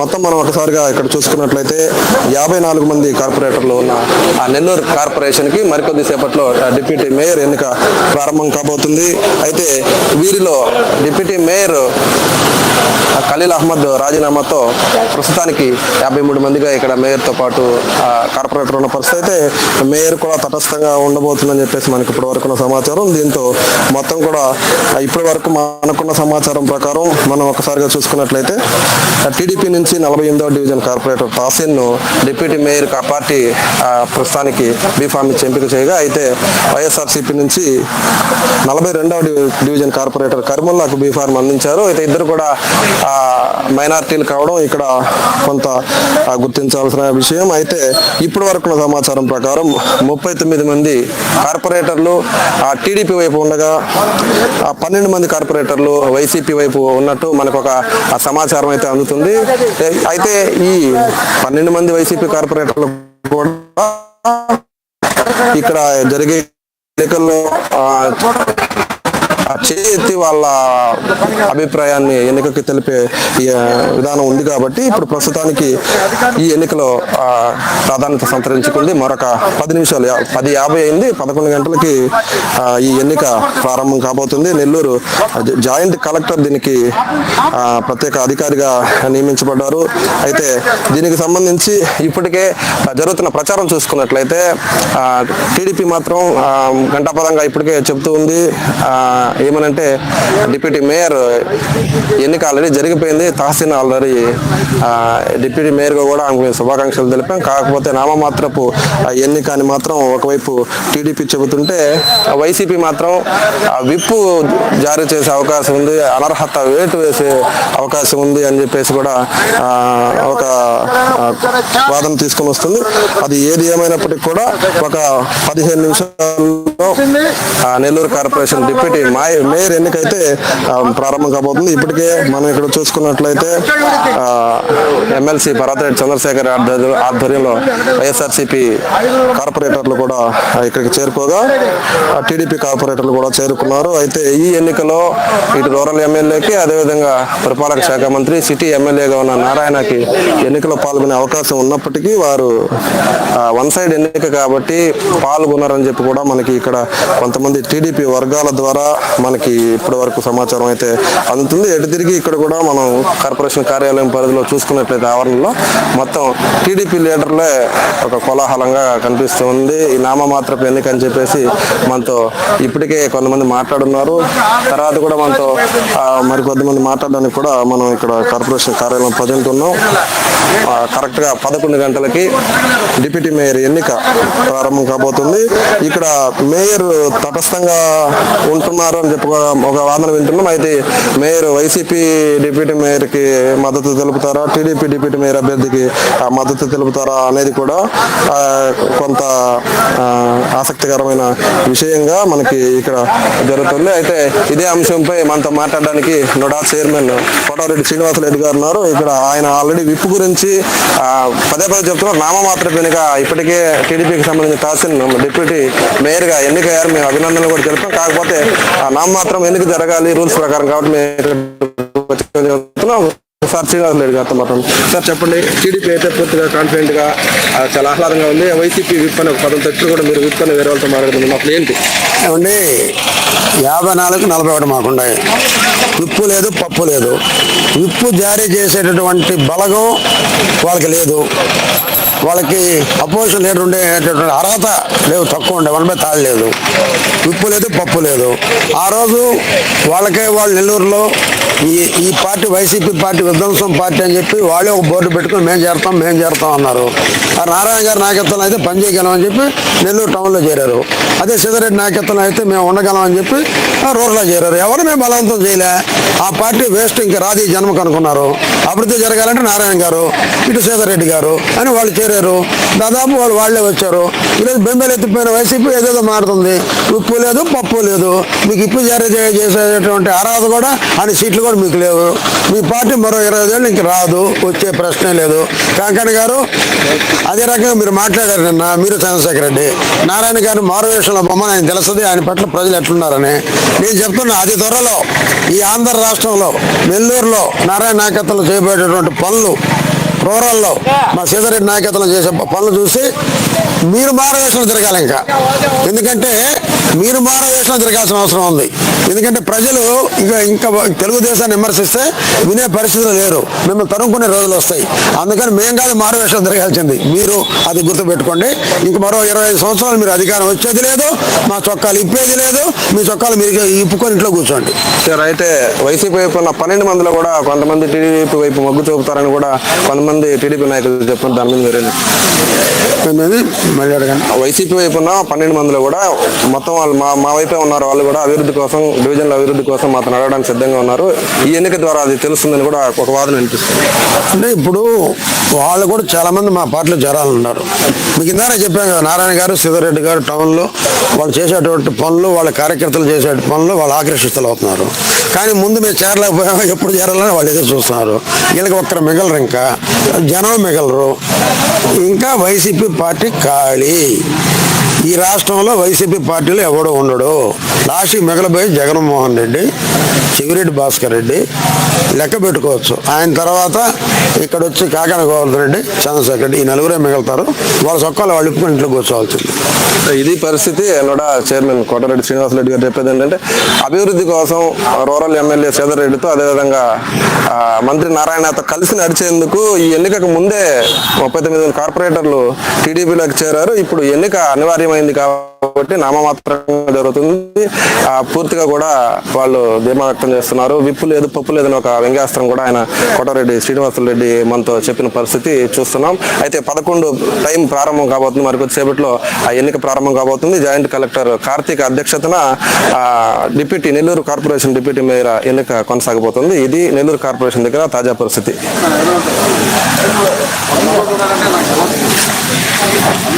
మొత్తం మనం ఒకసారిగా ఇక్కడ చూసుకున్నట్లయితే యాభై నాలుగు మంది కార్పొరేటర్లు ఉన్న ఆ నెల్లూరు కార్పొరేషన్కి మరికొద్ది సేపట్లో ఆ డిప్యూటీ మేయర్ ఎన్నిక ప్రారంభం కాబోతుంది. అయితే వీరిలో డిప్యూటీ మేయర్ ఖలీల్ అహ్మద్ రాజీనామాతో ప్రస్తుతానికి యాభై మూడు మందిగా ఇక్కడ మేయర్తో పాటు ఆ, కార్పొరేటర్ ఉన్న పరిస్థితి అయితే మేయర్ కూడా తటస్థంగా ఉండబోతుందని చెప్పేసి మనకి ఇప్పటి వరకు ఉన్న సమాచారం. దీంతో మొత్తం కూడా ఇప్పటి వరకు మనకున్న సమాచారం ప్రకారం మనం ఒకసారిగా చూసుకున్నట్లయితే టీడీపీ నుంచి నలభై ఎనిమిదవ డివిజన్ కార్పొరేటర్ తాసిన్ను డిప్యూటీ మేయర్ కా పార్టీ ప్రస్తుతానికి బీఫామ్ ఇచ్చి ఎంపిక చేయగా అయితే వైఎస్ఆర్సీపీ నుంచి నలభై రెండవ డివిజన్ కార్పొరేటర్ కరిముల్లాకు బీఫార్మ్ అందించారు. అయితే ఇద్దరు కూడా మైనార్టీలు కావడం ఇక్కడ కొంత గుర్తించాల్సిన విషయం. అయితే ఇప్పటి వరకు సమాచారం ప్రకారం ముప్పై తొమ్మిది మంది కార్పొరేటర్లు టీడీపీ వైపు ఉండగా పన్నెండు మంది కార్పొరేటర్లు వైసీపీ వైపు ఉన్నట్టు మనకు ఒక సమాచారం అయితే అందుతుంది. అయితే ఈ పన్నెండు మంది వైసీపీ కార్పొరేటర్లు కూడా ఇక్కడ జరిగే ఎన్నికల్లో చేతి వాళ్ళ అభిప్రాయాన్ని ఎన్నికకి తెలిపే విధానం ఉంది కాబట్టి ఇప్పుడు ప్రస్తుతానికి ఈ ఎన్నికలో ప్రాధాన్యత సంతరించుకుంది. మరొక పది నిమిషాలు యా- పది యాభై అయింది. పదకొండు గంటలకి ఈ ఎన్నిక ప్రారంభం కాబోతుంది. నెల్లూరు జాయింట్ కలెక్టర్ దీనికి ప్రత్యేక అధికారిగా నియమించబడ్డారు. అయితే దీనికి సంబంధించి ఇప్పటికే జరుగుతున్న ప్రచారం చూసుకున్నట్లయితే టీడీపీ మాత్రం గంటాపదంగా ఇప్పటికే చెబుతూ ఉంది. ఏమనంటే డిప్యూటీ మేయర్ ఎన్నిక ఆల్రెడీ జరిగిపోయింది తహసీన్ ఆల్రెడీ డిప్యూటీ మేయర్గా కూడా ఆమెకు మేము శుభాకాంక్షలు తెలిపాం. కాకపోతే నామమాత్రపు ఆ, ఎన్నిక అని మాత్రం ఒకవైపు టీడీపీ చెబుతుంటే వైసీపీ మాత్రం ఆ, విప్పు జారీ చేసే అవకాశం ఉంది అనర్హత వేటు వేసే అవకాశం ఉంది అని చెప్పేసి కూడా ఒక వాదన తీసుకొని వస్తుంది. అది ఏది ఏమైనప్పటికీ కూడా ఒక పదిహేను నిమిషాల్లో నెల్లూరు కార్పొరేషన్ డిప్యూటీ మాయ మేయర్ ఎన్నికైతే ఆ, ప్రారంభం కాబోతుంది? ఇప్పటికే మనం ఇక్కడ చూసుకున్నట్లయితే ఎమ్మెల్సీ భరతరెడ్డి చంద్రశేఖర్ ఆధ్వర్య- ఆధ్వర్యంలో వైఎస్ఆర్సీపీ కార్పొరేటర్లు కూడా ఇక్కడికి చేరుకోగా ఆ, టీడీపీ కార్పొరేటర్లు కూడా చేరుకున్నారు. అయితే ఈ ఎన్నికలో ఇటు రూరల్ ఎమ్మెల్యేకి అదేవిధంగా పరిపాలక శాఖ మంత్రి సిటీ ఎమ్మెల్యేగా ఉన్న నారాయణకి ఎన్నికలో పాల్గొనే అవకాశం ఉన్నప్పటికీ వారు వన్ సైడ్ ఎన్నిక కాబట్టి పాల్గొన్నారని చెప్పి కూడా మనకి ఇక్కడ కొంతమంది టీడీపీ వర్గాల ద్వారా మనకి ఇప్పటి వరకు సమాచారం అయితే అందుతుంది. ఎటు తిరిగి ఇక్కడ కూడా మనం కార్పొరేషన్ కార్యాలయం పరిధిలో చూసుకున్నట్లయితే ఆవరణలో మొత్తం టీడీపీ లీడర్లే ఒక కోలాహలంగా కనిపిస్తుంది ఈ నామమాత్రపు ఎన్నిక అని చెప్పేసి మనతో ఇప్పటికే కొంతమంది మాట్లాడున్నారు. తర్వాత కూడా మనతో ఆ, మరి కొంతమంది మాట్లాడడానికి కూడా మనం ఇక్కడ కార్పొరేషన్ కార్యాలయం ప్రజెంట్ ఉన్నాం. పదకొండు గంటలకి డిప్యూటీ మేయర్ ఎన్నిక ప్రారంభం కాబోతుంది. ఇక్కడ మేయర్ తటస్థంగా ఉంటున్నారు. అని చెప్పుకో ఒక- వాదన వింటున్నాం. అయితే మేయర్ వైసీపీ డిప్యూటీ మేయర్కి మద్దతు తెలుపుతారా? టీడీపీ డిప్యూటీ మేయర్ అభ్యర్థికి మద్దతు తెలుపుతారా అనేది కూడా కొంత ఆసక్తికరమైన విషయంగా మనకి ఇక్కడ జరుగుతుంది. అయితే ఇదే అంశంపై మనతో మాట్లాడడానికి నోడా చైర్మన్ కోటారెడ్డి శ్రీనివాసరెడ్డి గారు ఉన్నారు. ఇక్కడ ఆయన ఆల్రెడీ విప్ గురించి పదే పదే చెప్తున్నారు. నామమాత్ర ఎన్నిక ఇప్పటికే టీడీపీకి సంబంధించిన తహసీల్ డిప్యూటీ మేయర్గా ఎన్నికయ్యారు. మేము అభినందనలు కూడా తెలుపుతాం. కాకపోతే నామ మాత్రం ఎందుకు జరగాలి? రూల్స్ ప్రకారం కాబట్టి మేము సార్ శ్రీనివాస్ రెడ్డి గారితో సార్ చెప్పండి. టీడీపీ అయితే పూర్తిగా కాన్ఫిడెంట్గా చాలా ఆహ్లాదంగా ఉంది. వైసీపీ విప్ అని ఒక పదం తట్టు కూడా మీరు విప్ అని వేరే వాళ్ళతో మాట్లాడుతుంది అసలు ఏంటి? ఏమండి యాభై నాలుగు నలభై ఒకటి మాకుండాయి. విప్పు లేదు పప్పు లేదు. విప్పు జారీ చేసేటటువంటి బలగం వాళ్ళకి లేదు. వాళ్ళకి అపోజిషన్ లీడర్ ఉండేటటువంటి అర్హత లేవు తక్కువ ఉండే వన్ బై తాళ్ళు లేదు. ఉప్పు లేదు పప్పు లేదు. ఆ రోజు వాళ్ళకే వాళ్ళు నెల్లూరులో ఈ ఈ పార్టీ వైసీపీ పార్టీ విధ్వంసం పార్టీ అని చెప్పి వాళ్ళే ఒక బోర్డు పెట్టుకుని మేము చేరుతాం మేము చేరుతాం అన్నారు. ఆ నారాయణ గారి నాయకత్వంలో అయితే పనిచేయగలం అని చెప్పి నెల్లూరు టౌన్లో చేరారు. అదే సిద్ధారెడ్డి నాయకత్వంలో అయితే మేము ఉండగలం అని చెప్పి రూరల్లో చేరారు. ఎవరు మేము బలవంతం చేయలే. ఆ పార్టీ వేస్ట్. ఇంకా రాజీ జన్మ జన్మకు అనుకున్నారు. అభివృద్ధి జరగాలంటే నారాయణ గారు ఇటు సీతారెడ్డి గారు అని వాళ్ళు చేరారు. దాదాపు వాళ్ళు వాళ్ళే వచ్చారు. ఈరోజు బెంబేలు ఎత్తిపోయిన వైసీపీ ఏదేదో మారుతుంది. ఉప్పు లేదు పప్పు లేదు. మీకు ఇప్పు జారీ చేసేటువంటి చేసేటటువంటి అర్హత కూడా అని సీట్లు కూడా మీకు లేవు. మీ పార్టీ మరో ఇరవై ఐదేళ్ళు ఇంక రాదు. వచ్చే ప్రశ్నే లేదు. కాంకణ గారు అదే రకంగా మీరు మాట్లాడారు నిన్న. మీరు చంద్రశేఖర్ రెడ్డి. నారాయణ గారు మారువేషంలో బొమ్మని ఆయన తెలుస్తుంది. ఆయన పట్ల ప్రజలు ఎట్లున్నారని. నేను చెప్తున్నా అతి త్వరలో ఈ ఆంధ్ర రాష్ట్రంలో నెల్లూరులో నారాయణ నాయకత్వంలో చేయబడేటువంటి పనులు రూరల్లో మా సీతారెడ్డి నాయకత్వం చేసే పనులు చూసి మీరు మారవేషంలో తిరగాలి ఇంకా. ఎందుకంటే మీరు మారవేషంలో తిరగాల్సిన అవసరం ఉంది. ఎందుకంటే ప్రజలు ఇంకా ఇంకా తెలుగుదేశాన్ని విమర్శిస్తే వినే పరిస్థితులు లేరు. మిమ్మల్ని తరుముకునే రోజులు వస్తాయి. అందుకని మేము కాదు మారవేషం తిరగాల్సింది. మీరు అది గుర్తుపెట్టుకోండి. ఇంక మరో ఇరవై ఐదు సంవత్సరాలు మీరు అధికారం వచ్చేది లేదు మా చొక్కాలు ఇప్పేది లేదు మీ చొక్కాలు మీరు ఇప్పుకొని ఇంట్లో కూర్చోండి. సార్ అయితే వైసీపీ వైపు ఉన్న పన్నెండు మందిలో కూడా కొంతమంది టీడీపీ వైపు మొగ్గు చూపుతారని కూడా కొంతమంది టీడీపీ నాయకులు చెప్పిన దాని మీద మీరేం మళ్ళీ అడగండి. వైసీపీ వైపు ఉన్న పన్నెండు మందిలో కూడా మొత్తం వాళ్ళు మా మా వైపే ఉన్నారు వాళ్ళు కూడా అభివృద్ధి కోసం డివిజన్ల అభివృద్ధి కోసం మాతో నడవడానికి సిద్ధంగా ఉన్నారు. ఈ ఎన్నిక ద్వారా అది తెలుస్తుందని కూడా ఒక వాదన వినిపిస్తుంది. అంటే ఇప్పుడు వాళ్ళు కూడా చాలా మంది మా పార్టీలో చేరాలని ఉన్నారు మీకు ఇందాక చెప్పాను కదా నారాయణ గారు సీతారెడ్డి గారు టౌన్లో వాళ్ళు చేసేటువంటి పనులు వాళ్ళ కార్యకర్తలు చేసే పనులు వాళ్ళు ఆకర్షితులు అవుతున్నారు. కానీ ముందు మేము చేరలేకపోయాము ఎప్పుడు చేరాలని వాళ్ళు ఎదురు చూస్తున్నారు. వీళ్ళకి ఒక్కరు మిగలరు ఇంకా జనం మిగలరు. ఇంకా వైసీపీ పార్టీ ఖాళీ ఈ రాష్ట్రంలో వైసీపీ పార్టీలో ఎవడో ఉండడు. లాస్ట్కి మిగలబోయి జగన్మోహన్ రెడ్డి చెవిరెడ్డి భాస్కర్ రెడ్డి. లెక్క పెట్టుకోవచ్చు. ఆయన తర్వాత ఇక్కడ వచ్చి కాకాన గోవర్ధన్ రెడ్డి చంద్రశేఖర్ రెడ్డి ఈ నలుగురే మిగులుతారు. వాళ్ళ సొక్కలు వాళ్ళు ఇప్పుకొని ఇంట్లో కూర్చోవాల్సింది. ఇది పరిస్థితి కూడా చైర్మన్ కోటారెడ్డి శ్రీనివాసరెడ్డి గారు చెప్పేది ఏంటంటే అభివృద్ధి కోసం రూరల్ ఎమ్మెల్యే సేదరెడ్డితో అదేవిధంగా మంత్రి నారాయణతో కలిసి నడిచేందుకు ఈ ఎన్నికకు ముందే ముప్పై తొమ్మిది మంది కార్పొరేటర్లు టీడీపీలోకి చేరారు. ఇప్పుడు ఎన్నిక అనివార్యమైంది కాబట్టి నామమాత్రంగా జరుగుతుంది. పూర్తిగా కూడా వాళ్ళు ధీమా వ్యక్తం చేస్తున్నారు. విప్పు లేదు పప్పు లేదని ఒక వ్యంగ్యాస్త్రం కూడా ఆయన కోటారెడ్డి శ్రీనివాసరెడ్డి మనతో చెప్పిన పరిస్థితి చూస్తున్నాం. అయితే పదకొండు టైం ప్రారంభం కాబోతుంది. మరి కొద్దిసేపట్లో ఆ ఎన్నిక ప్రారంభం కాబోతుంది. జాయింట్ కలెక్టర్ కార్తీక్ అధ్యక్షతన deputy Nellore corporation deputy mayor ఎన్నిక కొనసాగబోతుంది. ఇది నెల్లూరు కార్పొరేషన్ దగ్గర తాజా పరిస్థితి.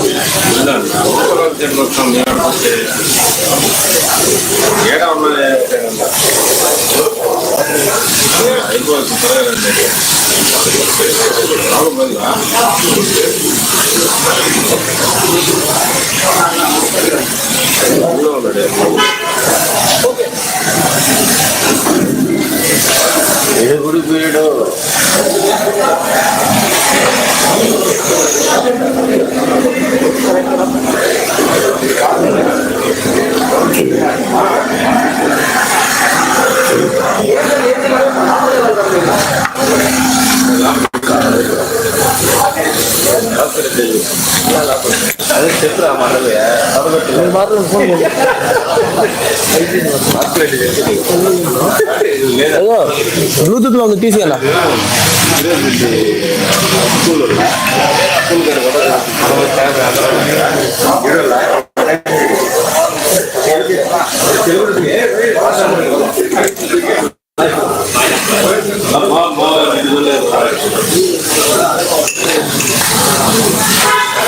물론 그런 제목은 이렇게 예감을 해야 되는 것 같아요. 이거 들어야 되는데 나도 뭔가 물론 그래. ఏ గుడి Thank you. బ్లూటూత్లో ఉంది తీసి అలా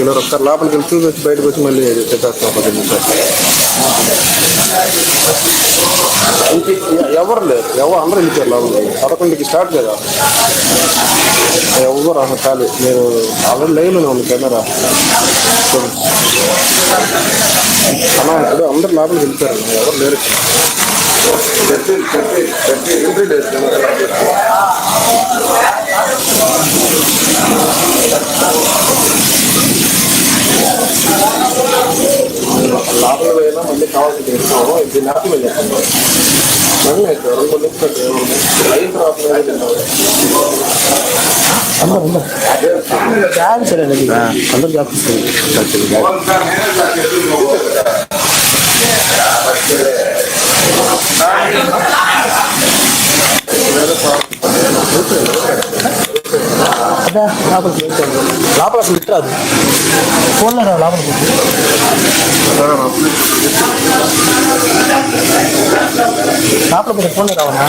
వీళ్ళు ఒకసారి లోపలికి వెళ్ళి చూసి వచ్చి బయటకు వచ్చి మళ్ళీ చెప్పేస్తాం పది ఎవరు లేరు? ఎవరు? అందరూ వెళ్ళిపోయారు లోపల పదకొండుకి స్టార్ట్ కదా. ఎవరు అసలు ఖాళీ నేను ఆల్రెడీ లైవ్లోనే ఉంది కెమెరా. అలా ఇప్పుడు అందరు లోపలికి వెళ్ళిపోయారు. ఎవరు లేరు Thank you. మళ్ళీ కావాల్సింది ఇస్తాము ఇది నరకమే చెప్పండి మళ్ళీ అయితే రెండు నిమిషాలు లైన్ రావట్లేదు డాన్స్ అనేది అందరు జాపిస్తుంది అదా లోపలికి వెళ్తాడు లోపల అసలు ఇట్టరాదు ఫోన్లో రావు లోపలికి లోపల పోతే ఫోన్లో రావనా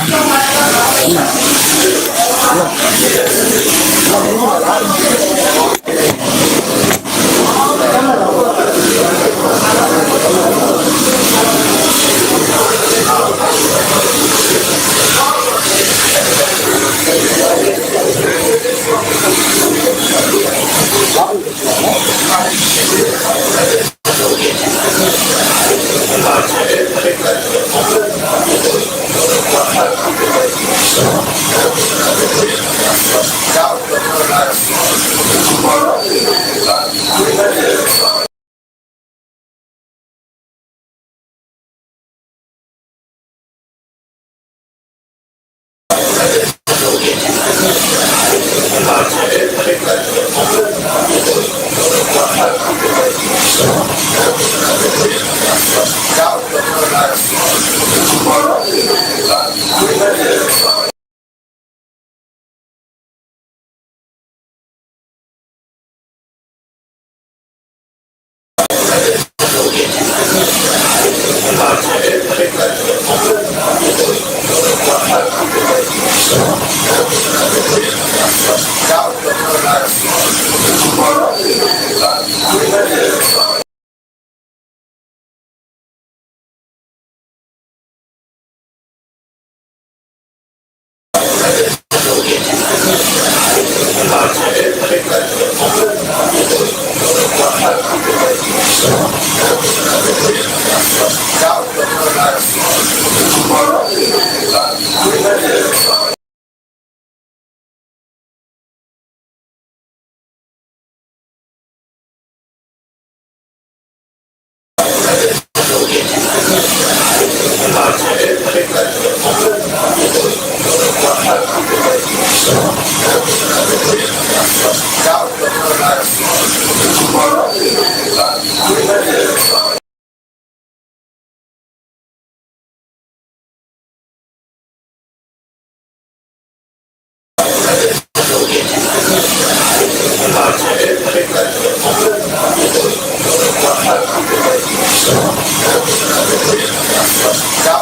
Tá